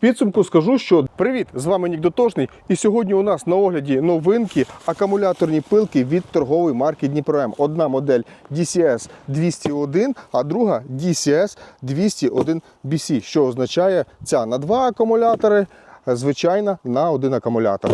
Підсумку скажу, що привіт! З вами Нік Дотошний. І сьогодні у нас на огляді новинки акумуляторні пилки від торгової марки Дніпром. Одна модель DCS 201, а друга DCS 201 BC, що означає ця на два акумулятори, звичайна на один акумулятор.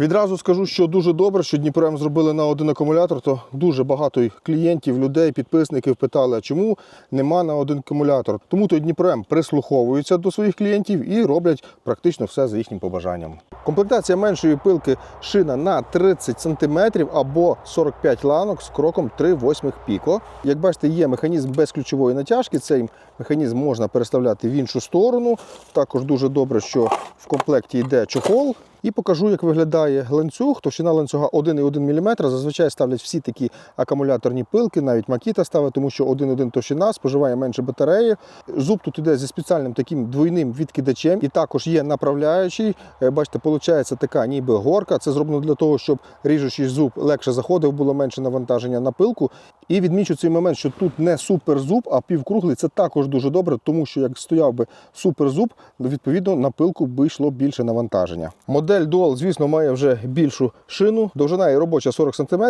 Відразу скажу, що дуже добре, що Дніпром зробили на один акумулятор, то дуже багато клієнтів, людей, підписників питали, а чому нема на один акумулятор. Тому то Дніпром прислуховується до своїх клієнтів і роблять практично все за їхнім побажанням. Комплектація меншої пилки шина на 30 см або 45 ланок з кроком 3,8 піко. Як бачите, є механізм без ключової натяжки. Цей механізм можна переставляти в іншу сторону. Також дуже добре, що в комплекті йде чохол. І покажу, як виглядає ланцюг. Товщина ланцюга 1,1 мм. Зазвичай ставлять всі такі акумуляторні пилки, навіть макіта ставить, тому що 1,1 товщина споживає менше батареї. Зуб тут іде зі спеціальним таким двойним відкидачем, і також є направляючий. Е, Бачите, виходить така ніби горка. Це зроблено для того, щоб ріжучий зуб легше заходив, було менше навантаження на пилку. І відмічу цей момент, що тут не суперзуб, а півкруглий. Це також дуже добре, тому що як стояв би суперзуб, відповідно на пилку би йшло більше навантаження. Модель Dual, звісно, має вже більшу шину. Довжина і робоча 40 см.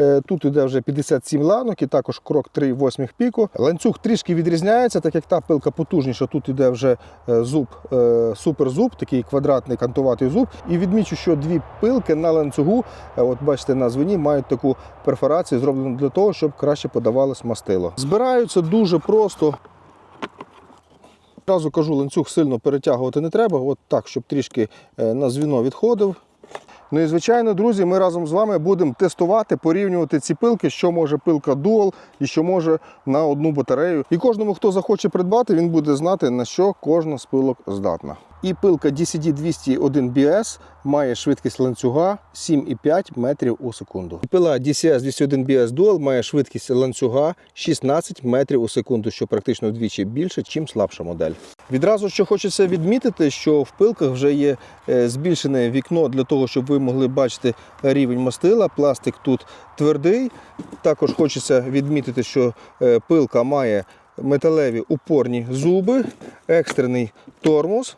Е, Тут іде вже 57 ланок і також крок 3,8 піко. Ланцюг трішки відрізняється, так як та пилка потужніша. Тут іде вже е, зуб, е, суперзуб, такий квадратний кантуватий зуб. І відмічу, що дві пилки на ланцюгу, от бачите, на звені, мають таку перфорацію, зроблену для того, щоб краще подавалось мастило. Збираються дуже просто. Одразу кажу, ланцюг сильно перетягувати не треба, от так, щоб трішки е, на звіно відходив. Ну і звичайно, друзі, ми разом з вами будемо тестувати, порівнювати ці пилки, що може пилка Dual і що може на одну батарею. І кожному, хто захоче придбати, він буде знати, на що кожна з пилок здатна. І пилка DCD 201 BS має швидкість ланцюга 7,5 метрів у секунду. Пила DCS 201 BS Dual має швидкість ланцюга 16 метрів у секунду, що практично вдвічі більше, чим слабша модель. Відразу що хочеться відмітити, що в пилках вже є е, збільшене вікно для того, щоб ви могли бачити рівень мастила. Пластик тут твердий. Також хочеться відмітити, що е, пилка має металеві упорні зуби, екстрений тормоз.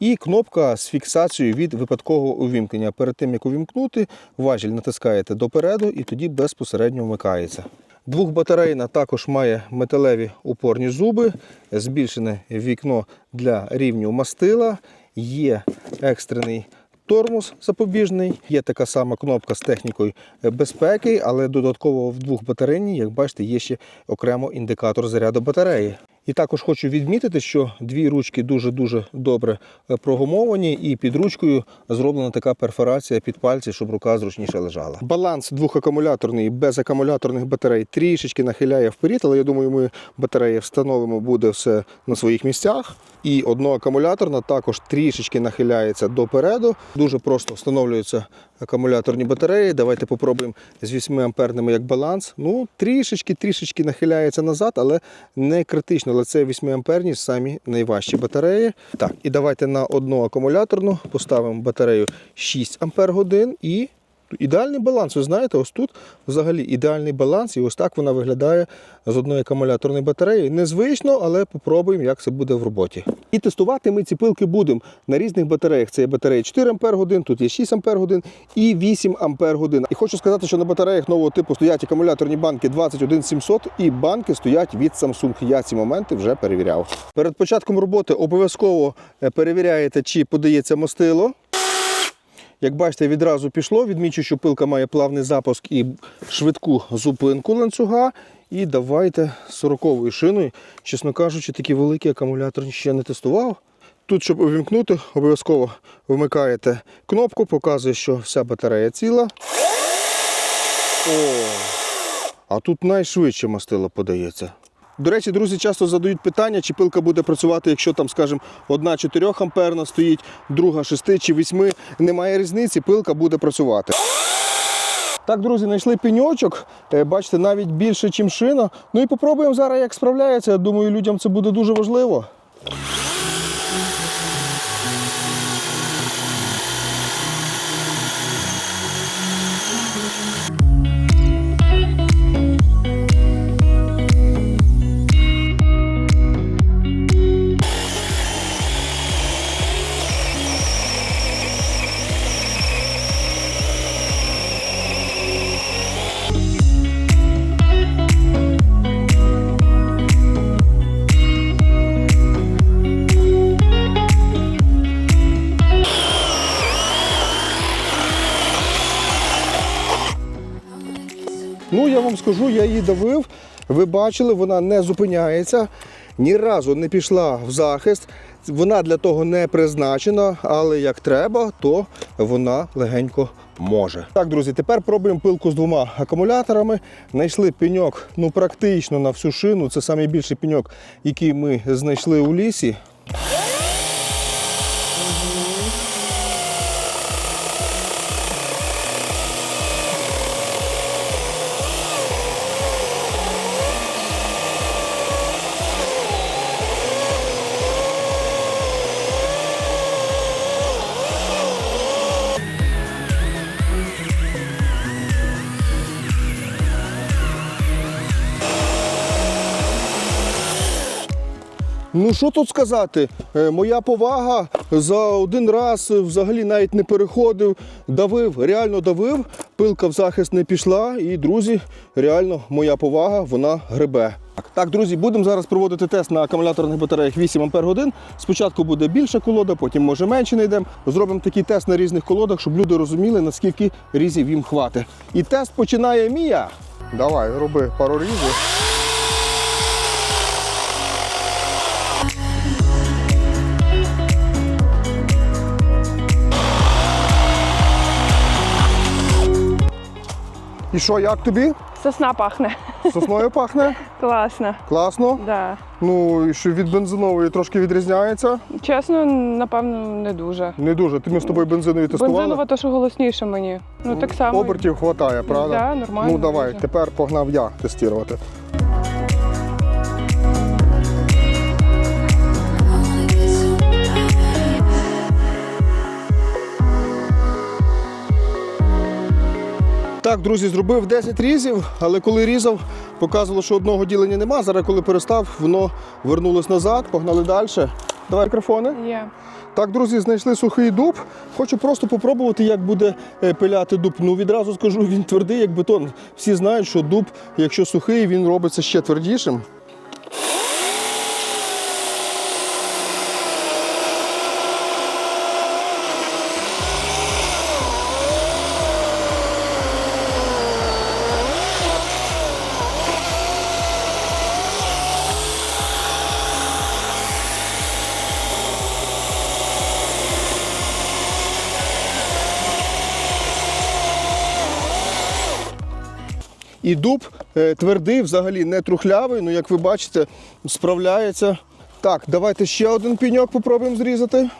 І кнопка з фіксацією від випадкового увімкнення. Перед тим як увімкнути, важіль натискаєте допереду і тоді безпосередньо вмикається. Двохбатарейна також має металеві упорні зуби, збільшене вікно для рівню мастила, є екстрений тормоз запобіжний, є така сама кнопка з технікою безпеки, але додатково в двох двохбатарейній, як бачите, є ще окремо індикатор заряду батареї. І також хочу відмітити, що дві ручки дуже-дуже добре е, прогумовані, і під ручкою зроблена така перфорація під пальці, щоб рука зручніше лежала. Баланс двохакумуляторний без акумуляторних батарей трішечки нахиляє вперед, але я думаю, ми батареї встановимо, буде все на своїх місцях. І одноакумуляторна також трішечки нахиляється допереду. Дуже просто встановлюються акумуляторні батареї. Давайте попробуємо з 8 амперними як баланс. Ну, трішечки, трішечки нахиляється назад, але не критично. Але це 8 амперні самі найважчі батареї. Так, і давайте на одну акумуляторну поставимо батарею 6 ампер годин і. Ідеальний баланс, ви знаєте, ось тут взагалі ідеальний баланс, і ось так вона виглядає з одної акумуляторної батареї. Незвично, але попробуємо, як це буде в роботі. І тестувати ми ці пилки будемо на різних батареях. Це є батареї 4 Ампер годин, тут є 6 Ампер годин і 8 Ампер годин. І хочу сказати, що на батареях нового типу стоять акумуляторні банки 21700 і банки стоять від Samsung. Я ці моменти вже перевіряв. Перед початком роботи обов'язково е, перевіряєте, чи подається мастило. Як бачите, відразу пішло. Відмічу, що пилка має плавний запуск і швидку зупинку ланцюга. І давайте 40-ю шиною. Чесно кажучи, такі великі акумулятори ще не тестував. Тут, щоб увімкнути, обов'язково вмикаєте кнопку, показує, що вся батарея ціла. О, а тут найшвидше мастило подається. До речі, друзі, часто задають питання, чи пилка буде працювати, якщо там, скажімо, одна 4 амперна стоїть, друга 6 чи 8. Немає різниці, пилка буде працювати. Так, друзі, знайшли пеньочок. Е, Бачите, навіть більше, ніж шина. Ну і попробуємо зараз, як справляється. Я думаю, людям це буде дуже важливо. Я вам скажу, я її давив. Ви бачили, вона не зупиняється, ні разу не пішла в захист. Вона для того не призначена, але як треба, то вона легенько може. Так, друзі, тепер пробуємо пилку з двома акумуляторами. Знайшли пеньок ну, практично на всю шину. Це найбільший пеньок, який ми знайшли у лісі. Ну що тут сказати? Е, Моя повага за один раз взагалі навіть не переходив, давив, реально давив, пилка в захист не пішла. І, друзі, реально моя повага, вона гребе. Так, друзі, будемо зараз проводити тест на акумуляторних батареях 8 Ампер годин. Спочатку буде більша колода, потім може менше знайдемо. Зробимо такий тест на різних колодах, щоб люди розуміли, наскільки різів їм хватить. І тест починає Мія. Давай, роби пару різів. І що, як тобі? Сосна пахне. Сосною пахне? Класно. Класно. Да. Ну і що від бензинової трошки відрізняється. Чесно, напевно, не дуже. Не дуже. Ти ми з тобою бензинові тестували. Бензинова то, що голосніше мені. Ну так само. Обертів вистачає, правда? Да, нормально Ну давай, дуже. тепер погнав я тестувати. Так, друзі, зробив 10 різів, але коли різав, показувало, що одного ділення нема. Зараз, коли перестав, воно вернулось назад, погнали далі. Давай мікрофони. Yeah. Так, друзі, знайшли сухий дуб. Хочу просто попробувати, як буде е, пиляти дуб. Ну відразу скажу, він твердий, як бетон. Всі знають, що дуб, якщо сухий, він робиться ще твердішим. І дуб е, твердий, взагалі не трухлявий. Ну, як ви бачите, справляється. Так, давайте ще один пеньок попробуємо зрізати.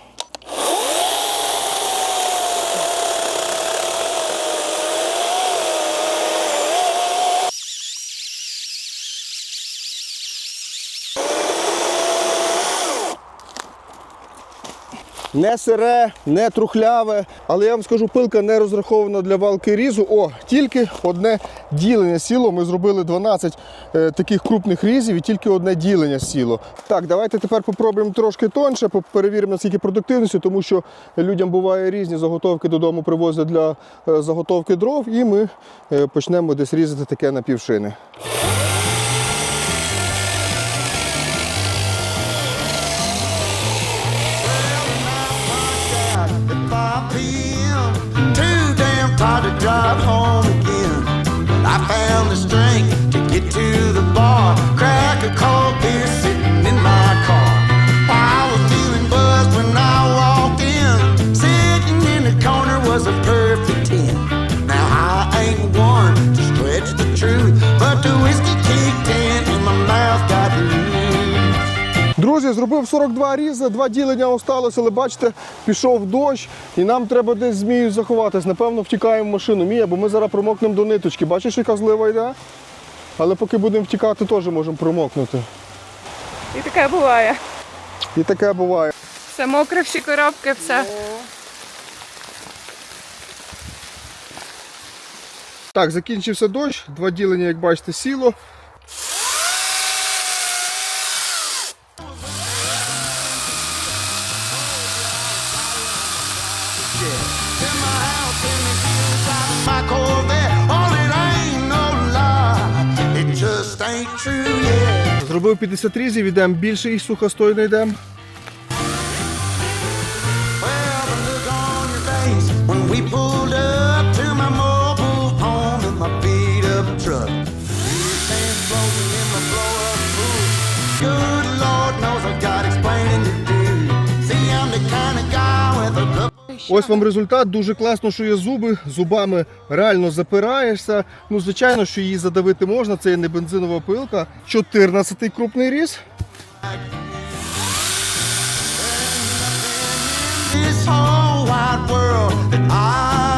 Не сире, не трухляве, але я вам скажу, пилка не розрахована для валки різу. О, тільки одне ділення сіло. Ми зробили 12 е, таких крупних різів і тільки одне ділення сіло. Так, давайте тепер попробуємо трошки тонше, перевіримо наскільки продуктивності, тому що людям буває різні заготовки додому привозять для е, заготовки дров, і ми е, почнемо десь різати таке на півшини. I found the strength Друзі, зробив 42 різи, два ділення осталося, але бачите, пішов дощ і нам треба десь змію заховатись. Напевно, втікаємо в машину. Мія, бо ми зараз промокнемо до ниточки. Бачиш, яка злива йде? Але поки будемо втікати, теж можемо промокнути. І таке буває. І таке буває. Все мокре, всі коробки, все. Так, закінчився дощ, два ділення, як бачите, сіло. Зробив 50 різів, йдемо більше і сухостойно йдемо. Ось вам результат. Дуже класно, що є зуби. Зубами реально запираєшся. Ну, звичайно, що її задавити можна. Це є не бензинова пилка. 14-й крупний різ. this whole wide world that I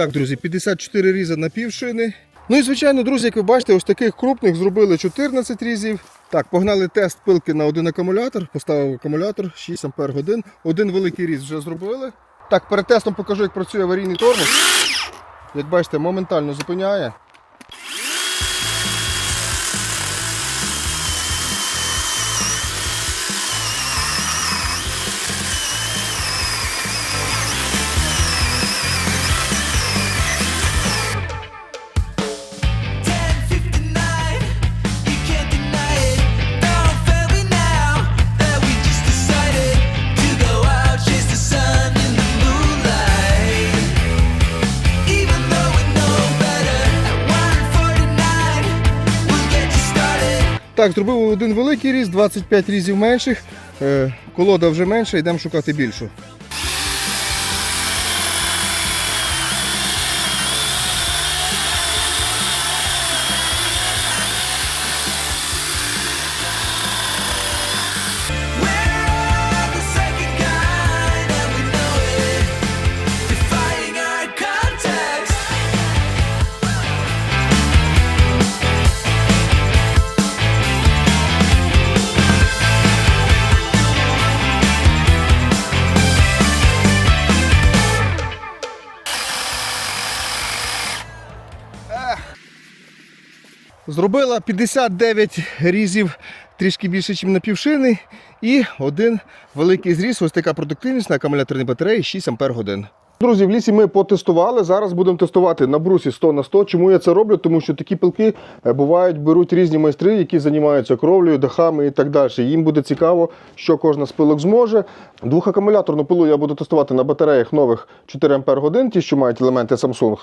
Так, друзі, 54 різа на півшини. Ну і звичайно, друзі, як ви бачите, ось таких крупних зробили 14 різів. Так, погнали тест пилки на один акумулятор. Поставив акумулятор 6 Ампер годин. Один великий різ вже зробили. Так, перед тестом покажу, як працює аварійний тормоз. Як бачите, моментально зупиняє. Так, зробив один великий різ, 25 різів менших. Е, колода вже менша, йдемо шукати більшу. Зробила 59 різів, трішки більше, ніж на півшини. І один великий зріз. Ось така продуктивність на акумуляторній батареї 6 Ампер годин. Друзі, в лісі ми потестували. Зараз будемо тестувати на брусі 100 на 100. Чому я це роблю? Тому що такі пилки е, бувають, беруть різні майстри, які займаються кровлею, дахами і так далі. Їм буде цікаво, що кожна з пилок зможе. Двохакумуляторну пилу я буду тестувати на батареях нових 4 Ампер годин, ті, що мають елементи Samsung.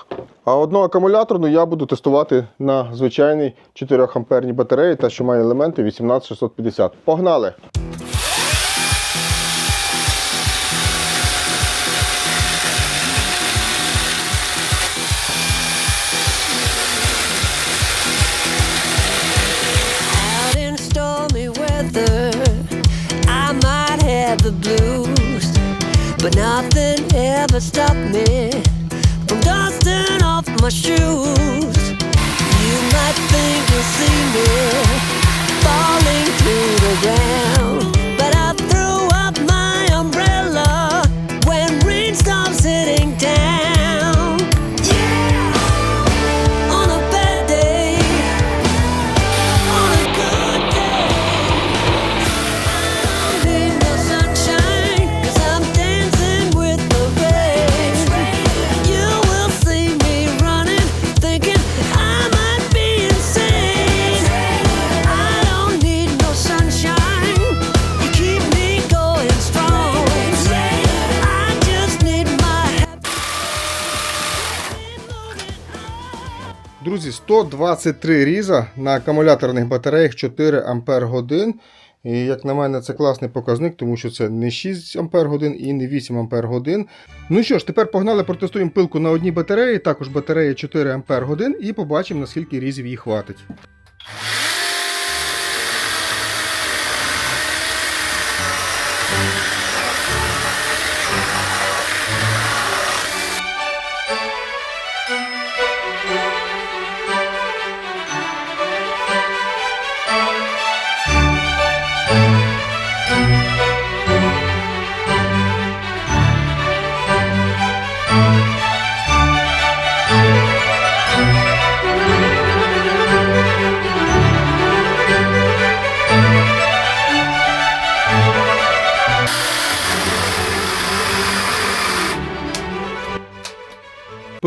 А одну акумуляторну я буду тестувати на звичайній 4 амперній батареї, та що має елементи 18650. Погнали! My shoes. You might think you'll see me falling to the ground, Друзі, 123 різа на акумуляторних батареях 4 Ампер. І як на мене, це класний показник, тому що це не 6 Ампер і не 8 Ампер. Ну що ж, тепер погнали, протестуємо пилку на одній батареї, також батарея 4 Ампер і побачимо, наскільки різів їй хватить.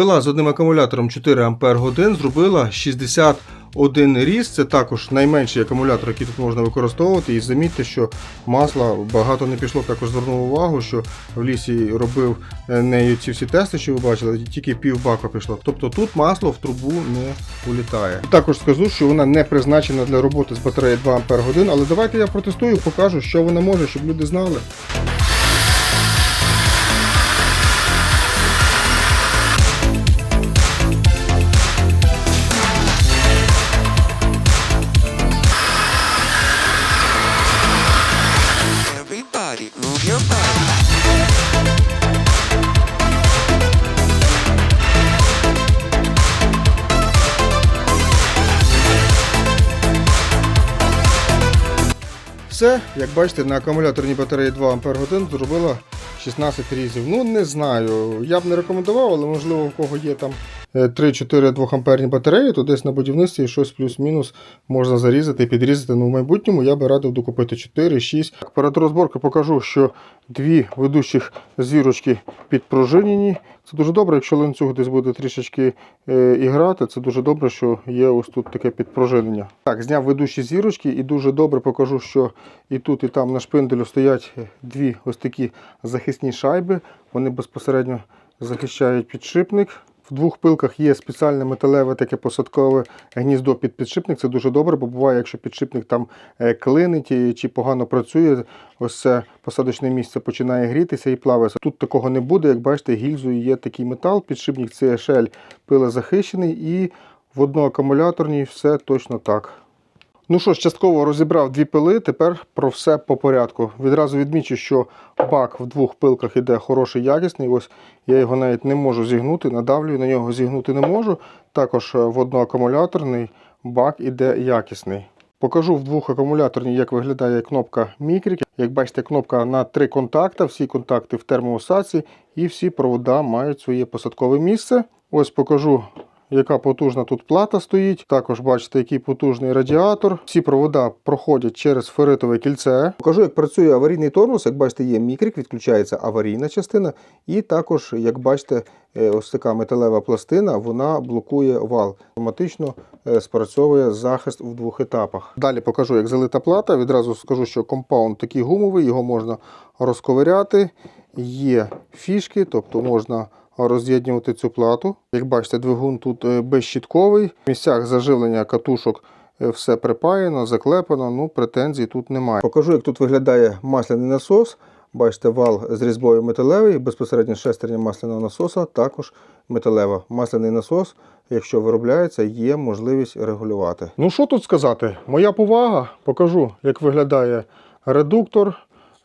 Пила з одним акумулятором 4 Ампер годин зробила один різ. Це також найменший акумулятор, який тут можна використовувати. І замітьте, що масла багато не пішло. Також звернув увагу, що в лісі робив е, нею ці всі тести, що ви бачили, тільки пів бака пішло. Тобто тут масло в трубу не улітає. Також скажу, що вона не призначена для роботи з батареї 2 Ах, але давайте я протестую, покажу, що вона може, щоб люди знали. Як бачите, на акумуляторній батареї 2 Ах зробила 16 різів. Ну, не знаю. Я б не рекомендував, але можливо, у кого є там 3-4 2-амперні батареї, то десь на будівництві щось плюс-мінус можна зарізати і підрізати. Ну, в майбутньому я би радив докупити 4-6. Перед розборкою покажу, що дві ведучих зірочки підпружинені. Це дуже добре, якщо ланцюг десь буде трішечки е, іграти, це дуже добре, що є ось тут таке підпружинення. Так, зняв ведучі зірочки і дуже добре покажу, що і тут, і там на шпинделю стоять дві ось такі захисні шайби. Вони безпосередньо захищають підшипник. В двох пилках є спеціальне металеве таке посадкове гніздо під підшипник. Це дуже добре, бо буває, якщо підшипник там е, клинить чи погано працює, ось це посадочне місце починає грітися і плавиться. Тут такого не буде. Як бачите, гільзою є такий метал, підшипник CHL пила захищений і в одноакумуляторній все точно так. Ну що ж, частково розібрав дві пили, тепер про все по порядку. Відразу відмічу, що бак в двох пилках іде хороший, якісний. Ось я його навіть не можу зігнути, надавлюю на нього зігнути не можу. Також е, в одноакумуляторний бак іде якісний. Покажу в двох акумуляторній, як виглядає кнопка мікрік. Як бачите, кнопка на три контакти, всі контакти в термоусадці і всі провода мають своє посадкове місце. Ось покажу яка потужна тут плата стоїть. Також бачите, який потужний радіатор. Всі провода проходять через ферритове кільце. Покажу, як працює аварійний тормоз. Як бачите, є мікрик, відключається аварійна частина. І також, як бачите, е, ось така металева пластина, вона блокує вал. Автоматично е, спрацьовує захист в двох етапах. Далі покажу, як залита плата. Відразу скажу, що компаунд такий гумовий, його можна розковиряти. Є фішки, тобто можна роз'єднувати цю плату. Як бачите, двигун тут е, безщітковий. В місцях заживлення катушок е, все припаяно, заклепано, ну претензій тут немає. Покажу, як тут виглядає масляний насос. Бачите, вал з різьбою металевий, безпосередньо шестерня масляного насоса також металева. Масляний насос, якщо виробляється, є можливість регулювати. Ну що тут сказати? Моя повага. Покажу, як виглядає редуктор.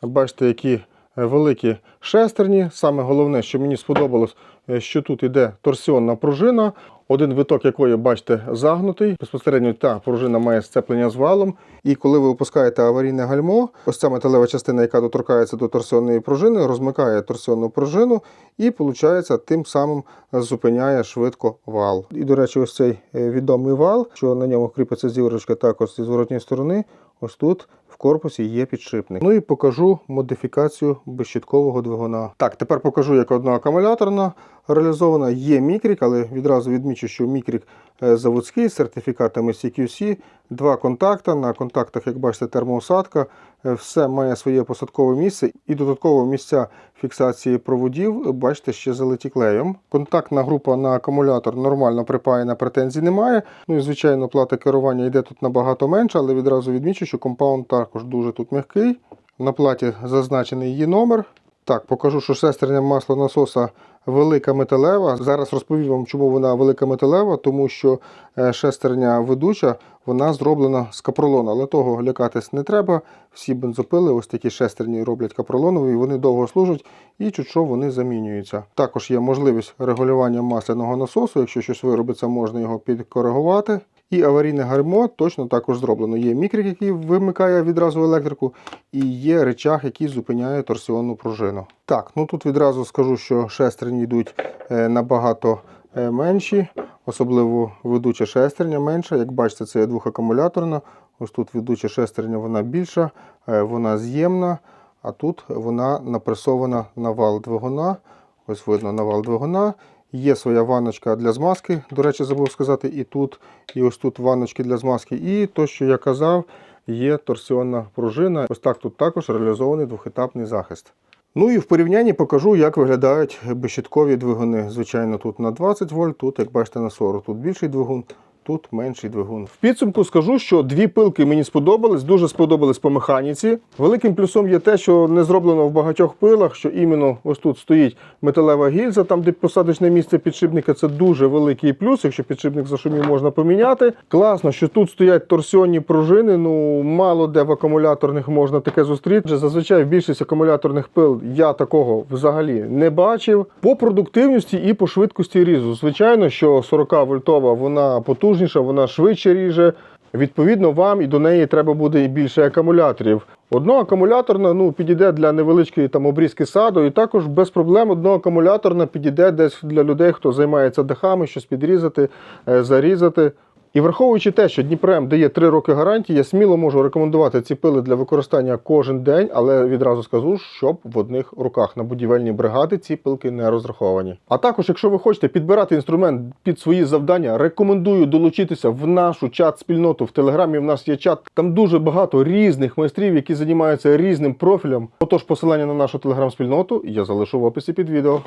Бачите, які великі шестерні. Саме головне, що мені сподобалось, е, що тут іде торсіонна пружина, один виток якої, бачите, загнутий. Безпосередньо та пружина має сцеплення з валом. І коли ви опускаєте аварійне гальмо, ось ця металева частина, яка доторкається до торсіонної пружини, розмикає торсіонну пружину і, виходить, тим самим зупиняє швидко вал. І, до речі, ось цей е, відомий вал, що на ньому кріпиться зірочка також зі зворотньої сторони. Ось тут корпусі є підшипник. Ну і покажу модифікацію безщіткового двигуна. Так, тепер покажу, як одна акумуляторна реалізована. Є мікрік, але відразу відмічу, що мікрік е, заводський з сертифікатами CQC. Два контакта. На контактах, як бачите, термоусадка. Е, Все має своє посадкове місце і додатково місця фіксації проводів, бачите, ще залиті клеєм. Контактна група на акумулятор нормально припаяна, претензій немає. Ну і звичайно, плата керування йде тут набагато менше, але відразу відмічу, що компаунд також дуже тут м'який. На платі зазначений її номер. Так, покажу, що шестерня маслонасоса велика металева. Зараз розповім вам, чому вона велика металева, тому що е, шестерня ведуча вона зроблена з капролону, але того лякатись не треба. Всі бензопили, ось такі шестерні роблять капролонові, вони довго служать і чуть що вони замінюються. Також є можливість регулювання масляного насосу. Якщо щось виробиться, можна його підкоригувати. І аварійне гальмо точно також зроблено. Є мікрик, який вимикає відразу електрику, і є речах, який зупиняє торсіонну пружину. Так, ну тут відразу скажу, що шестерні йдуть е, набагато е, менші, особливо ведуча шестерня менша. Як бачите, це двохакумуляторна. Ось тут ведуча шестерня вона більша, е, вона з'ємна, а тут вона напресована на вал двигуна. Ось видно на вал двигуна. Є своя ванночка для змазки. До речі, забув сказати, і тут, і ось тут ванночки для змазки. І то, що я казав, є торсіонна пружина. Ось так тут також реалізований двохетапний захист. Ну і в порівнянні покажу, як виглядають безщиткові двигуни. Звичайно, тут на 20 вольт, тут, як бачите, на 40. Тут більший двигун, тут менший двигун. В підсумку скажу, що дві пилки мені сподобались, дуже сподобались по механіці. Великим плюсом є те, що не зроблено в багатьох пилах, що іменно ось тут стоїть металева гільза, там де посадочне місце підшипника. Це дуже великий плюс. Якщо підшипник зашумів, можна поміняти. Класно, що тут стоять торсіонні пружини. Ну мало де в акумуляторних можна таке зустріти. Зазвичай в більшість акумуляторних пил я такого взагалі не бачив. По продуктивності і по швидкості різу. Звичайно, що 40 вольтова вона потужніша, вона швидше ріже. Відповідно, вам і до неї треба буде і більше акумуляторів. Одно акумуляторна ну, підійде для невеличкої там обрізки саду, і також без проблем одно акумуляторна підійде десь для людей, хто займається дахами, щось підрізати, е, зарізати. І враховуючи те, що Дніпрем дає 3 роки гарантії, я сміло можу рекомендувати ці пили для використання кожен день, але відразу скажу, щоб в одних руках на будівельні бригади ці пилки не розраховані. А також, якщо ви хочете підбирати інструмент під свої завдання, рекомендую долучитися в нашу чат-спільноту. В телеграмі в нас є чат. Там дуже багато різних майстрів, які займаються різним профілем. Отож, посилання на нашу телеграм-спільноту я залишу в описі під відео.